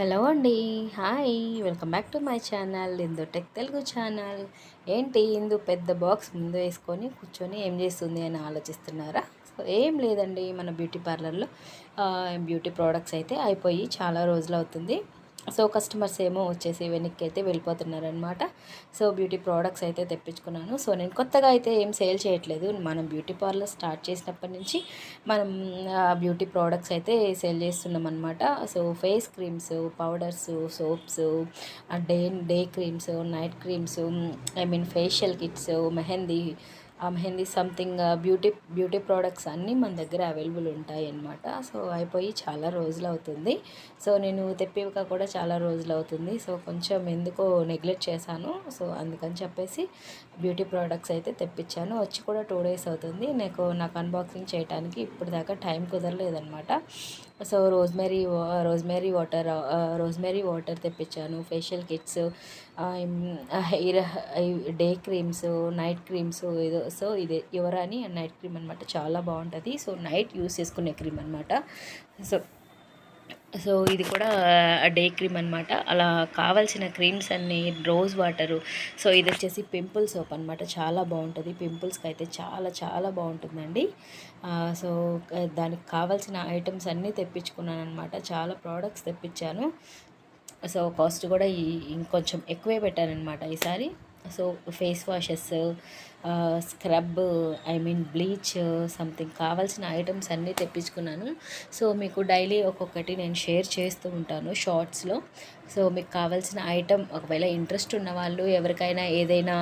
Hello అండి. Hi. Welcome back to my channel. Indu tech Telugu channel. ఏంటి? ఇందు పెద్ద box ముందు వేసుకొని కూర్చొని ఏం చేస్తుంది అని ఆలోచిస్తున్నారా? సో ఏం లేదండి. మన బ్యూటీ పార్లర్లో బ్యూటీ ప్రోడక్ట్స్ అయితే అయిపోయి చాలా రోజులు అవుతుంది. సో కస్టమర్స్ ఏమో వచ్చేసి వెనక్కి అయితే వెళ్ళిపోతున్నారనమాట సో బ్యూటీ ప్రోడక్ట్స్ అయితే తెప్పించుకున్నాను. సో నేను కొత్తగా అయితే ఏం సేల్ చేయట్లేదు. మనం బ్యూటీ పార్లర్ స్టార్ట్ చేసినప్పటి నుంచి మనం బ్యూటీ ప్రోడక్ట్స్ అయితే సేల్ చేస్తున్నాం అనమాట so face creams powders soaps day day creams night creams I mean facial kits mehndi mehndi something beauty beauty products అన్నీ మన దగ్గర అవైలబుల్ ఉంటాయి అన్నమాట సో అయిపోయి చాలా రోజులు అవుతుంది. సో నేను తెప్పివక కూడా చాలా రోజులు అవుతుంది. సో కొంచెం ఎందుకో నెగ్లెక్ట్ చేశాను. సో అందుకని చెప్పేసి బ్యూటీ ప్రోడక్ట్స్ అయితే తెప్పించాను. వచ్చి కూడా టూ డేస్ అవుతుంది. నాకు నాకు అన్బాక్సింగ్ చేయడానికి ఇప్పుడు దాకా time కుదరలేదనమాట so rosemary rosemary water rosemary water తెప్పించాను facial kits hair day creams night creams ఏదో సో ఇది యువరాని నైట్ క్రీమ్ అనమాట చాలా బాగుంటుంది. సో నైట్ యూస్ చేసుకునే క్రీమ్ అనమాట సో సో ఇది కూడా డే క్రీమ్ అనమాట అలా కావాల్సిన క్రీమ్స్ అన్ని రోజ్ వాటరు. సో ఇది వచ్చేసి పింపుల్ సోప్ అనమాట చాలా బాగుంటుంది. పింపుల్స్కి అయితే చాలా చాలా బాగుంటుందండి. సో దానికి కావాల్సిన ఐటమ్స్ అన్నీ తెప్పించుకున్నాను అనమాట చాలా ప్రోడక్ట్స్ తెప్పించాను. సో కాస్ట్ కూడా ఈ ఇంకొంచెం ఎక్కువే పెట్టానమాట ఈసారి. So face washes scrub I mean bleach something కావాల్సిన ఐటమ్స్ అన్నీ తెప్పించుకున్నాను. సో మీకు డైలీ ఒక్కొక్కటి నేను షేర్ చేస్తూ ఉంటాను షార్ట్స్లో సో మీకు కావాల్సిన ఐటమ్ ఒకవేళ ఇంట్రెస్ట్ ఉన్న వాళ్ళు ఎవరికైనా ఏదైనా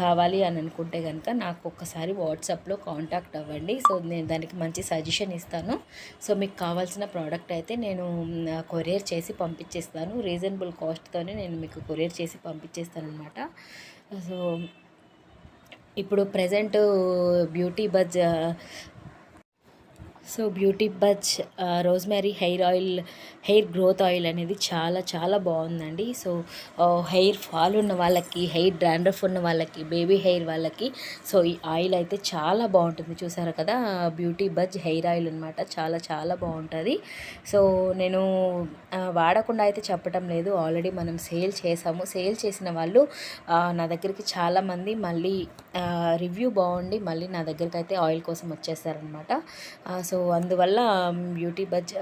కావాలి అని అనుకుంటే కనుక నాకు ఒక్కసారి వాట్సాప్లో కాంటాక్ట్ అవ్వండి. సో నేను దానికి మంచి సజెషన్ ఇస్తాను. సో మీకు కావాల్సిన ప్రోడక్ట్ అయితే నేను కొరియర్ చేసి పంపించేస్తాను. రీజనబుల్ కాస్ట్తోనే నేను మీకు కొరియర్ చేసి పంపించేస్తాను అనమాట సో ఇప్పుడు present beauty buzz so beauty buzz rosemary hair oil hair growth oil అనేది చాలా చాలా బాగుందండి. సో హెయిర్ ఫాల్ ఉన్న వాళ్ళకి హెయిర్ డ్రాండ్రఫ్ ఉన్న వాళ్ళకి బేబీ హెయిర్ వాళ్ళకి సో ఈ ఆయిల్ అయితే చాలా బాగుంటుంది. చూసారు కదా బ్యూటీ బజ్ హెయిర్ ఆయిల్ అనమాట చాలా చాలా బాగుంటుంది. సో నేను వాడకుండా అయితే చెప్పటం లేదు. ఆల్రెడీ మనం సేల్ చేసాము. సేల్ చేసిన వాళ్ళు నా దగ్గరికి చాలామంది మళ్ళీ రివ్యూ బాగుండి మళ్ళీ నా దగ్గరికి అయితే ఆయిల్ కోసం వచ్చేసారనమాట సో అందువల్ల బ్యూటీ బజ్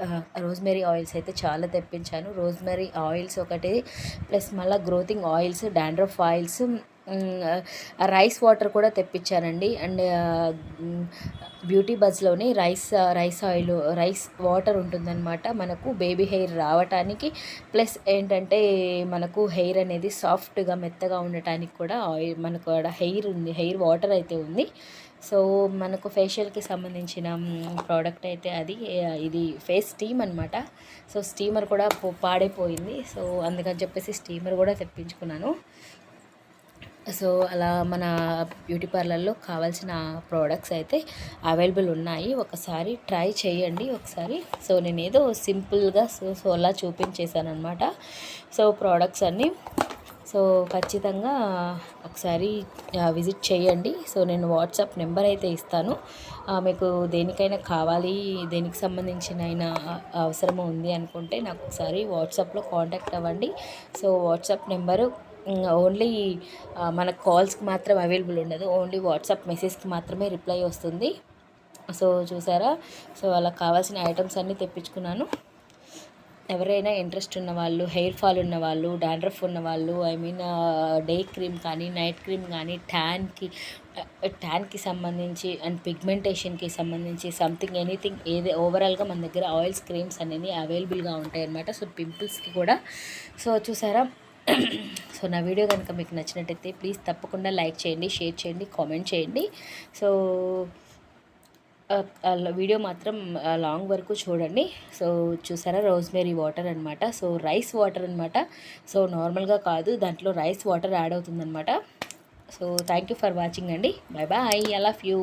రోజ్మెరీ ఆయిల్స్ అయితే చాలా తెప్పించాను. రోజ్మెరీ ఆయిల్స్ ఒకటి ప్లస్ మళ్ళీ గ్రోతింగ్ oils dandruff oils rice water కూడా తెప్పించానండి. And beauty బజ్లోని rice rice oil rice water ఉంటుందన్నమాట. మనకు బేబీ హెయిర్ రావటానికి ప్లస్ ఏంటంటే మనకు హెయిర్ అనేది సాఫ్ట్గా మెత్తగా ఉండటానికి కూడా ఆయిల్ మనకు హెయిర్ ఉంది హెయిర్ వాటర్ అయితే ఉంది. సో మనకు ఫేషియల్కి సంబంధించిన ప్రోడక్ట్ అయితే అది ఇది ఫేస్ స్టీమ్ అనమాట సో స్టీమర్ కూడా పాడైపోయింది. సో అందుకని చెప్పేసి స్టీమర్ కూడా తెప్పించుకున్నాను. సో అలా మన బ్యూటీ పార్లర్లో కావాల్సిన ప్రోడక్ట్స్ అయితే అవైలబుల్ ఉన్నాయి. ఒకసారి ట్రై చేయండి ఒకసారి. సో నేను ఏదో సింపుల్గా సో సో అలా చూపించేశాను అనమాట సో ప్రోడక్ట్స్ అన్నీ సో ఖచ్చితంగా ఒకసారి విజిట్ చేయండి. సో నేను వాట్సాప్ నెంబర్ అయితే ఇస్తాను. మీకు దేనికైనా కావాలి దేనికి సంబంధించిన అయినా అవసరము ఉంది అనుకుంటే నాకు ఒకసారి వాట్సాప్లో కాంటాక్ట్ అవ్వండి. సో వాట్సాప్ నెంబరు ఓన్లీ మన కాల్స్కి మాత్రం అవైలబుల్ ఉండదు. ఓన్లీ వాట్సాప్ మెసేజ్కి మాత్రమే రిప్లై వస్తుంది. సో చూసారా? సో అలా కావాల్సిన ఐటమ్స్ అన్నీ తెప్పించుకున్నాను. ఎవరైనా ఇంట్రెస్ట్ ఉన్న వాళ్ళు హెయిర్ ఫాల్ ఉన్న వాళ్ళు డాండ్రఫ్ ఉన్న వాళ్ళు ఐ మీన్ డే క్రీమ్ కానీ నైట్ క్రీమ్ కానీ ట్యాన్కి ట్యాన్కి సంబంధించి అండ్ పిగ్మెంటేషన్కి సంబంధించి సంథింగ్ ఎనీథింగ్ ఏది ఓవరాల్గా మన దగ్గర ఆయిల్స్ క్రీమ్స్ అనేవి అవైలబుల్గా ఉంటాయి అన్నమాట. సో పింపుల్స్కి కూడా. సో చూసారా? సో నా వీడియో కనుక మీకు నచ్చినట్టయితే ప్లీజ్ తప్పకుండా లైక్ చేయండి షేర్ చేయండి కామెంట్ చేయండి. సో వీడియో మాత్రం లాంగ్ వరకు చూడండి. సో చూసారా? రోజ్మేరీ వాటర్ అనమాట సో రైస్ వాటర్ అనమాట సో నార్మల్గా కాదు దాంట్లో రైస్ వాటర్ యాడ్ అవుతుందన్నమాట. So thank you for watching అండి. Bye bye. I love you.